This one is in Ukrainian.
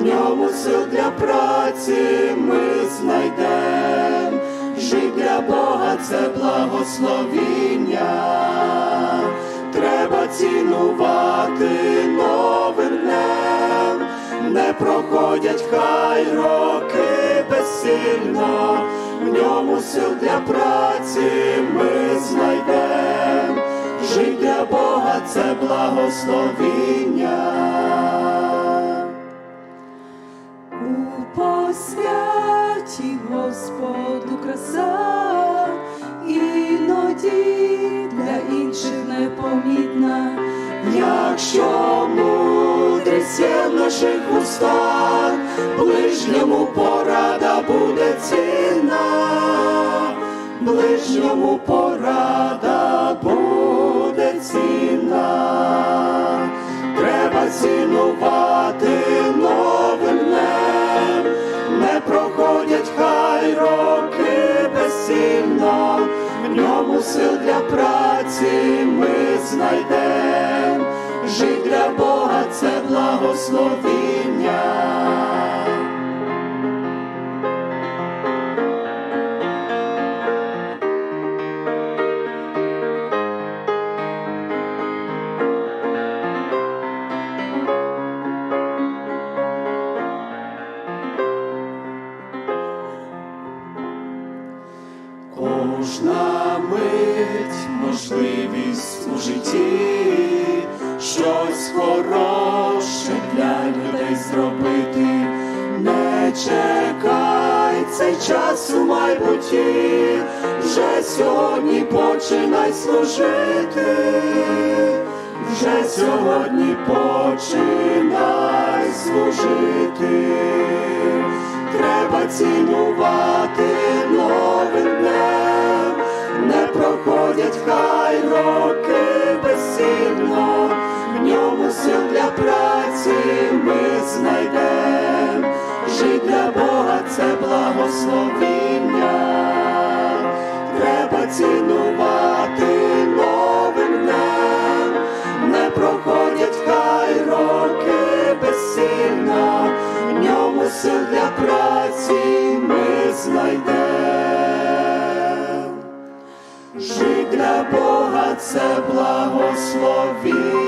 в ньому сил для праці ми знайдем, жить для Бога це благословіння, треба цінувати новим днем, не проходять хай роки безсильно, в ньому сил для праці ми знайдем, жить для Бога це благословіння. Господу краса, іноді для інших непомітна. Якщо мудрість є в наших устах, ближньому порада буде цінна, ближньому порада буде цінна, треба цінувати в сил для праці ми знайдем, жить для Бога це благословіння. Кожна мить можливість у житті, щось хороше для людей зробити. Не чекай цей час у майбутті, вже сьогодні починай служити, вже сьогодні починай служити. Треба цінувати новим днем, не проходять хай роки безсильно, в ньому сил для праці ми знайдем, жить для Бога це благословіння, треба цінувати новим днем, не проходять хай роки безсильно, в ньому сил для праці ми знайдем. Для Бога це благословіння.